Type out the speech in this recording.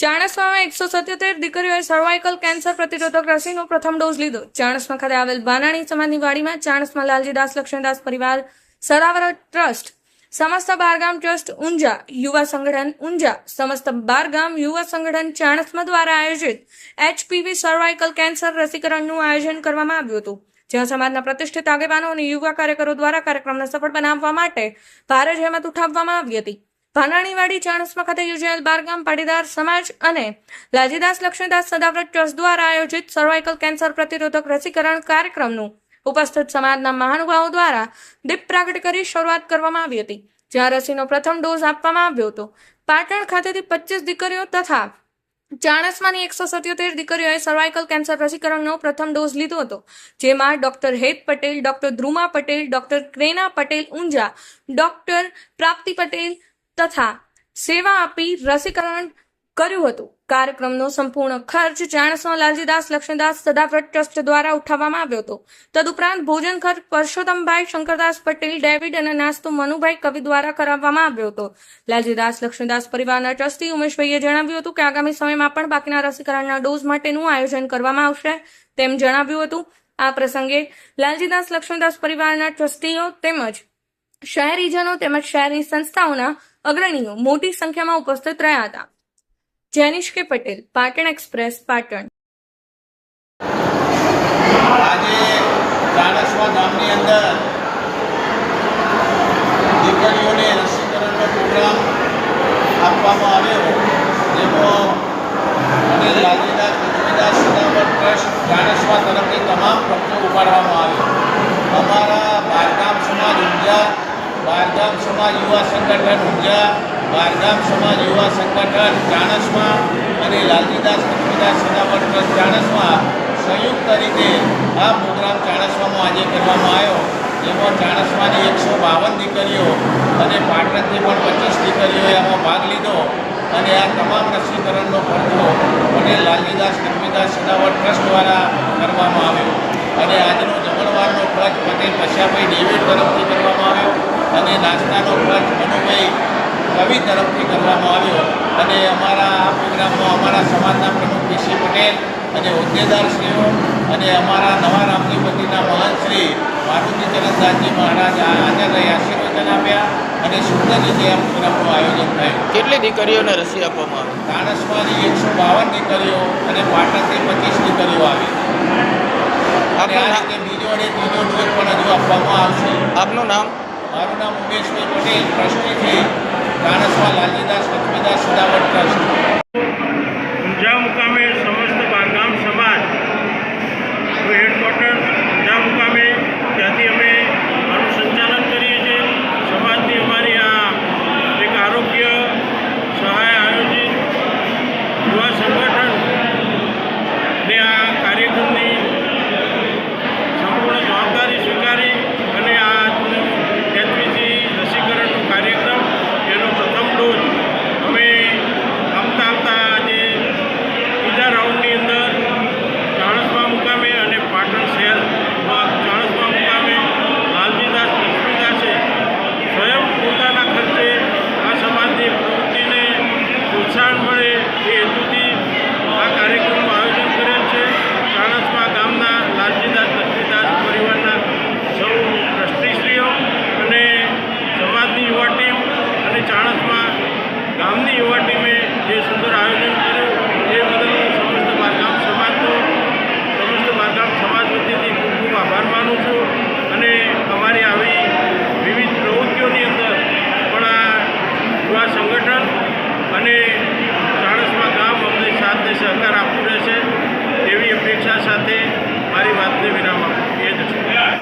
ચાણસ્મામાં એકસો સત્યોતેર દીકરીઓએ cervical cancer પ્રતિરોધક રસીનો પ્રથમ ડોઝ લીધો. ચાણસમા ખાતે આવેલ બાનાણી સમાજની વાડીમાં ચાણસ્મા લાલજીદાસ લક્ષ્મણદાસ પરિવાર, સરાવર ટ્રસ્ટ, સમસ્ત બારગામ ટ્રસ્ટ, ઊંઝા યુવા સંગઠન, ઊંઝા સમસ્ત બારગામ યુવા સંગઠન ચાણસમા દ્વારા આયોજિત એચપીવી સર્વાઇકલ કેન્સર રસીકરણનું આયોજન કરવામાં આવ્યું હતું. જ્યાં સમાજના પ્રતિષ્ઠિત આગેવાનો અને યુવા કાર્યકરો દ્વારા કાર્યક્રમને સફળ બનાવવા માટે ભારે જહેમત ઉઠાવવામાં આવી હતી. ભાનાણીવાડી ચાણસ્મા ખાતે યોજાયેલ બારગામ પાટીદાર સમાજ અને લાજીદાસ લક્ષ્મીદાસ સદાવ્રત ટ્રસ્ટ દ્વારા આયોજિત સર્વાઇકલ કેન્સર પ્રતિરોધક રસીકરણ કાર્યક્રમનું ઉપસ્થિત સમાજના મહાનુભાવો દ્વારા દીપ પ્રાગટ કરી શરૂઆત કરવામાં આવી હતી, જ્યાં રસીનો પ્રથમ ડોઝ આપવામાં આવ્યો હતો. પાટણ ખાતેથી પચીસ દીકરીઓ તથા ચાણસમાની એકસો સત્યોતેર દીકરીઓએ સર્વાઇકલ કેન્સર રસીકરણનો પ્રથમ ડોઝ લીધો હતો, જેમાં doctor Het Patel, doctor Dhruma Patel, doctor Krena Patel Unjha, doctor Prapti Patel તથા સેવા આપી રસીકરણ કર્યું હતું. કાર્યક્રમનો સંપૂર્ણ ખર્ચ ચાણસ્મા લાલજીદાસ લક્ષ્મીદાસ સદાવ્રત ટ્રસ્ટ દ્વારા ઉઠાવવામાં આવ્યો હતો. તદુપરાંત ભોજન ખર્ચ પરસોત્તમભાઈ શંકરદાસ પટેલ, ડેવિડ અને નાસ્તો મનુભાઈ કવિ દ્વારા કરાવવામાં આવ્યો હતો. લાલજીદાસ લક્ષ્મીદાસ પરિવારના ટ્રસ્ટી ઉમેશભાઈએ જણાવ્યું હતું કે આગામી સમયમાં પણ બાકીના રસીકરણના ડોઝ માટેનું આયોજન કરવામાં આવશે તેમ જણાવ્યું હતું. આ પ્રસંગે લાલજીદાસ લક્ષ્મીદાસ પરિવારના ટ્રસ્ટીઓ તેમજ શહેરીજનો તેમજ શહેરની સંસ્થાઓના અગ્રણીઓ મોટી સંખ્યામાં ઉપસ્થિત રહ્યા હતા. જેનિશ કે પટેલ, પાટણ એક્સપ્રેસ, પાટણ. આજે રાણસવા ગામની અંદર દીકરીઓને રસીકરણનો પ્રોગ્રામ આપવામાં આવ્યો. જેમાં અને લાલીદાસ લક્ષ્મીદાસ સદાવર ટ્રસ્ટ ચાણસ્મા તરફથી તમામ ખર્ચો ઉપાડવામાં આવ્યો અમારા બારગામ સમાજ ઊંઝા બારગામ સમાજ યુવા સંગઠન ઊર્જા બારગામ સમાજ યુવા સંગઠન ચાણસમાં અને લાલજીદાસ લક્ષ્મીદાસ સદાવર ટ્રસ્ટ ચાણસમાં સંયુક્ત રીતે આ પ્રોગ્રામ ચાણસમામાં આજે કરવામાં આવ્યો. જેમાં ચાણસમાની એકસો બાવન દીકરીઓ અને પાટણથી પણ પચીસ દીકરીઓએ આમાં ભાગ લીધો અને આ તમામ રસીકરણનો ખર્ચો અને લાલજીદાસ લક્ષ્મીદાસ સદાવર ટ્રસ્ટ દ્વારા કરવામાં આવ્યો. અને આજનો જમણવારનો ખર્ચ પટેલ પશ્યાભાઈ ડેવિડ તરફથી કરવામાં આવ્યો. અને નાસ્તાનો ખર્ચ મનુભાઈ કવિ તરફથી કરવામાં આવ્યો. અને અમારા આ પ્રોગ્રામમાં અમારા સમાજના પ્રમુખ પીસી પટેલ અને હોદ્દેદારશ્રીઓ અને અમારા નવા રામજીપતિના મહંત શ્રી મારુતિ ચરણદાસજી મહારાજ હાજર રહી આશીર્વચન આપ્યા અને સુંદર રીતે આ પ્રોગ્રામનું આયોજન થયું. કેટલી દીકરીઓને રસી આપવામાં આવી? તાણસમાંથી એકસો બાવન દીકરીઓ અને પાટણથી પચીસ દીકરીઓ આવી. અને આ રીતે બીજો અને ત્રીજો ડોઝ પણ હજુ આપવામાં આવશે. આપનું નામ? મારું નામ ઉમેશભાઈ પટેલ ટ્રસ્ટીથી તાણસમાં લાલજીદાસ લક્ષ્મીદાસ સુદાવટ ટ્રસ્ટ.